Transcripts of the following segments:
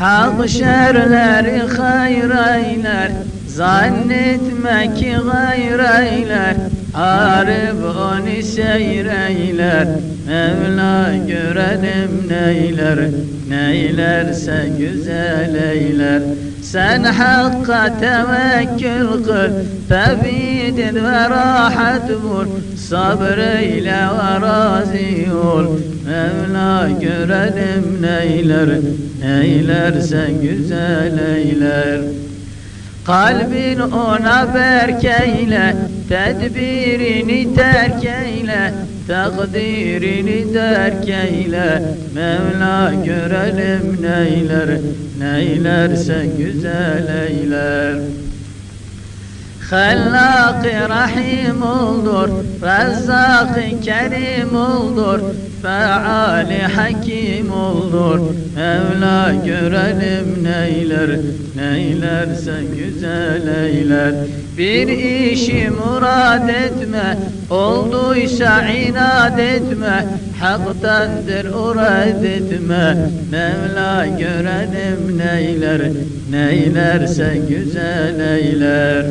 Hak şerleri hayır eyler Zannetme ki gayr eyler Arif onu seyreyler Mevla görelim neyler. Neylerse güzel eyler Sen hakka tevekkül kıl Tevhidin ve rahat bul Sabreyle ve razi ol. Mevla görelim neyler Neylerse güzel eyler. Kalbin ona berk eyle Tedbirini terk eyle Takdirini derk eyle Mevla görelim neyler Neylerse güzel eyler Hallak-ı Rahim oldur, Rezzak-ı Kerim oldur, Feali Hakim oldur. Mevla görelim neyler, neylerse güzel eyler. Bir işi murad etme, olduysa inat etme, Haktandır urad etme, Mevla görelim neyler, neylerse güzel eyler.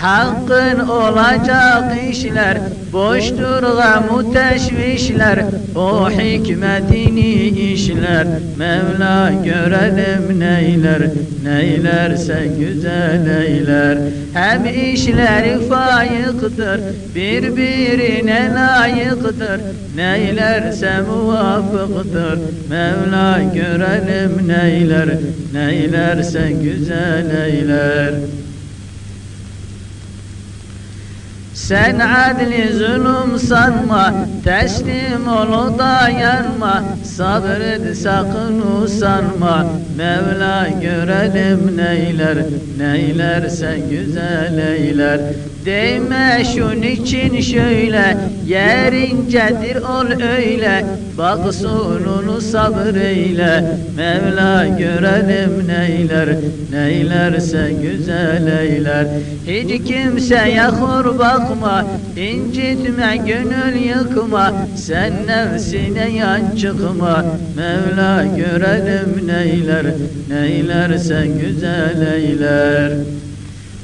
Hakkın olacak işler Boştur gamu teşvişler O hikmetini işler Mevla görelim neyler Neylerse güzel eyler. Hem işleri fayıktır Birbirine layıktır. Neylerse muvafıktır Mevla görelim neyler Neylerse güzel eyler Sen adli zulüm sanma, teslim ol dayanma, sabret sakın usanma, Mevla görelim neyler, neylerse güzel eyler. Değme şun için şöyle, yerincedir ol öyle, bak sonunu sabreyle, Mevla görelim neyler, neylerse güzel eyler. Hiç kimseye hor bakma, incitme gönül yıkma, sen nefsine yan çıkma, Mevla görelim neyler, neylerse güzel eyler.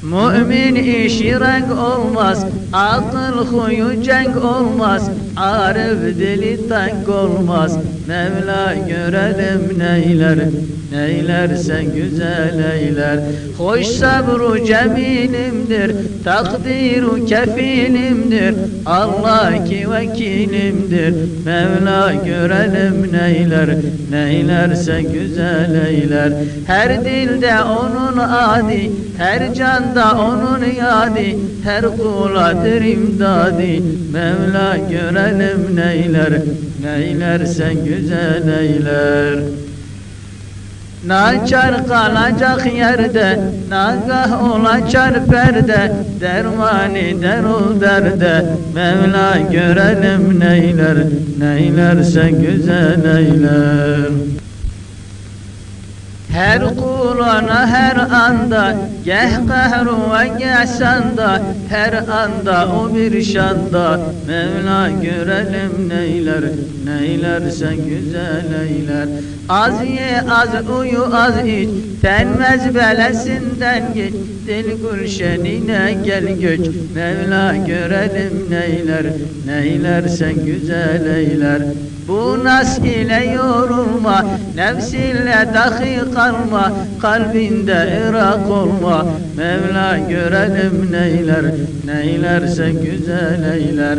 Mümin işi renk olmaz, akıl huyu cenk olmaz, Arif dili tank olmaz, Mevla görelim neyler, neylerse güzel eyler. Hoş sabru cemilimdir, takdiru kefilimdir, Allah ki vekilimdir, Mevla görelim neyler, neylerse güzel eyler. Her dilde onun adi, her canda onun yadi, her kuladır imdadi, Mevla görelim neyler, neylerse güzel eyler. Naçar kalacak yerde, nagah olacak perde, dermani derul derde, Mevla görelim neyler, neylerse güzel eyler. Her kulana her anda Geh kahru ve geh sanda. Her anda o bir şanda. Mevla görelim neyler Neylerse güzel eyler. Az ye az uyu az iç Tenmez belesinden geç. Dil gülşenine gel göç. Mevla görelim neyler Neylerse güzel eyler bu nas ile yorulma, nefsinle dahi kalma, kalbinde irak olma. Mevla görelim neyler, neylerse güzel eyler.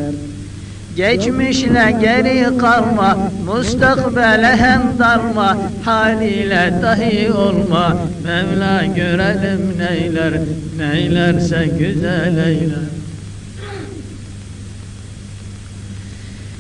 Geçmişle geri kalma, mustakbele hem dalma, haliyle dahi olma. Mevla görelim neyler, neylerse güzel eyler.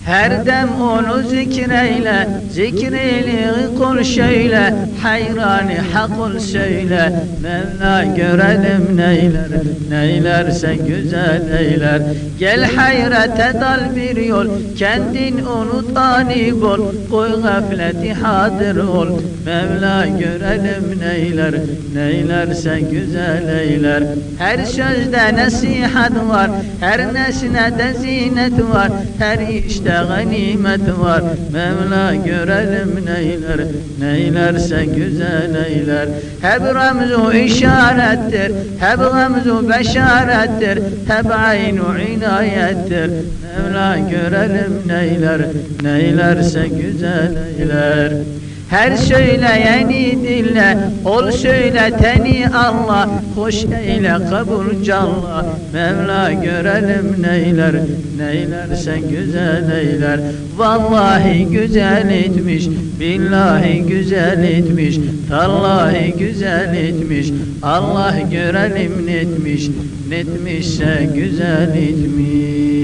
Her dem onu zikreyle, zikreyle kul şöyle, hayrani hakul söyle, Mevla görelim neyler, neylerse güzel eyler. Gel hayrete dal bir yol, kendin unut ani bol, koy gafleti hadir ol, Mevla görelim neyler, neylerse güzel eyler. Her sözde nasihat var, her nesnede zinet var, her işte ganimet var. Mevla görelim neyler Neylerse güzel eyler. Hep ramzu işarettir Hep ramzu beşarettir Hep aynu inayettir. Mevla görelim neyler Neylerse güzel eyler her söyleyeni dinle, ol söyleteni Allah, hoş eyle kabul calla. Mevla görelim neyler, neylerse güzel eyler. Vallahi güzel etmiş, billahi güzel etmiş, tallahi güzel etmiş. Allah görelim netmiş, netmişse güzel etmiş.